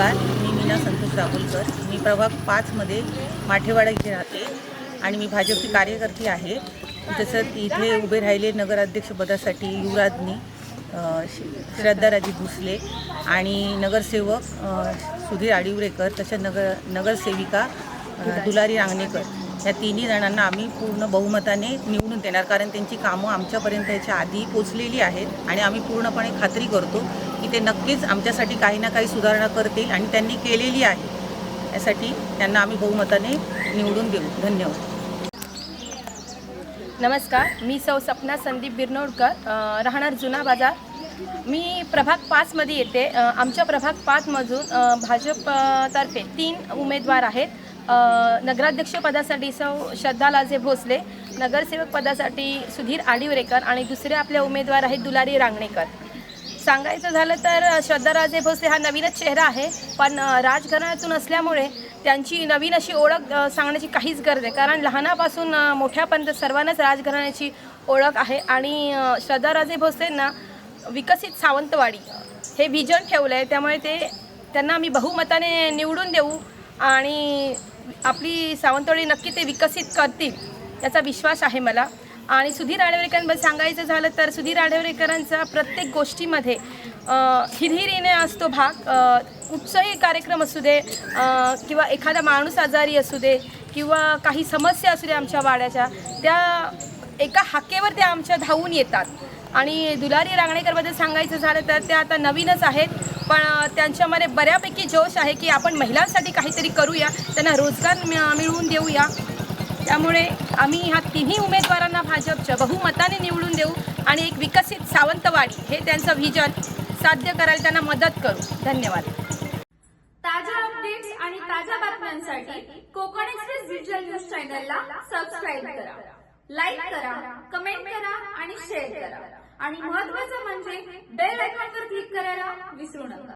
नमस्कार मी मीना संतोष दाभोलकर मी प्रभाग पाचमध्ये माठेवाडा इथे राहते आणि मी भाजपची कार्यकर्ती आहे. तसंच इथे उभे राहिले नगराध्यक्षपदासाठी युवराजनी श्रद्धाराजी भोसले आणि नगरसेवक सुधीर आडिवरेकर तसेच नगर नगरसेविका दुलारी रांगणेकर. या तिन्ही जणांना आम्ही पूर्ण बहुमताने निवडून देणार कारण त्यांची कामं आमच्यापर्यंत याच्या आधी पोचलेली आहेत आणि आम्ही पूर्णपणे खात्री करतो की ते नक्कीच आमच्यासाठी काही ना काही सुधारणा करतील आणि त्यांनी केलेली आहे. यासाठी त्यांना आम्ही बहुमताने निवडून देऊ. धन्यवाद. नमस्कार मी सौ सपना संदीप बिरनोडकर राहणार जुना बाजार. मी प्रभाग पाचमध्ये येते. आमच्या प्रभाग पाचमधून भाजपतर्फे तीन उमेदवार आहेत. नगराध्यक्ष नगराध्यक्षपदासाठी सौ श्रद्धा लाजे भोसले नगरसेवक पदासाठी सुधीर आडिवरेकर आणि दुसरे आपले उमेदवार आहेत दुलारी रांगणेकर. सांगायचं झालं तर श्रद्धा राजे भोसले हा नवीनच चेहरा आहे पण राजघराण्यातून असल्यामुळे त्यांची नवीन अशी ओळख सांगण्याची काहीच गरज आहे. कारण लहानापासून मोठ्यापर्यंत सर्वांनाच राजघराण्याची ओळख आहे आणि श्रद्धा राजे भोसलेंना विकसित सावंतवाडी हे विजन ठेवलं आहे त्यामुळे ते त्यांना आम्ही बहुमताने निवडून देऊ आणि आपली सावंतवाडी नक्की ते विकसित करतील याचा विश्वास आहे मला. आणि सुधीर आडवरेकरांबद्दल सांगायचं झालं तर सुधीर आडवरेकरांचा प्रत्येक गोष्टीमध्ये हिरहिरीने असतो भाग. कुठचाही कार्यक्रम असू दे किंवा एखादा माणूस आजारी असू दे किंवा काही समस्या असू दे आमच्या वाड्याच्या त्या एका हाकेवर त्या आमच्या धावून येतात. आणि दुलारी रांगणेकरबद्दल सांगायचं झालं तर त्या आता नवीनच आहेत. पण त्यांच्यामध्ये बऱ्यापैकी जोश आहे की आपण महिलांसाठी काहीतरी करूया त्यांना रोजगार मिळवून देऊया. त्यामुळे आम्ही ह्या तिन्ही उमेदवारांना भाजपच्या बहुमताने निवडून देऊ आणि एक विकसित सावंतवाडी हे त्यांचं व्हिजन साध्य करायला त्यांना मदत करू. धन्यवाद. ताज्या अपडेट्स आणि ताज्या बातम्यांसाठी कोकण एक्सप्रेस डिजिटल न्यूज चॅनलला सबस्क्राईब करा. लाईक करा कमेंट करा आणि शेअर करा. आणि महत्त्वाचं म्हणजे बेल आयकॉनवर क्लिक करायला विसरू नका.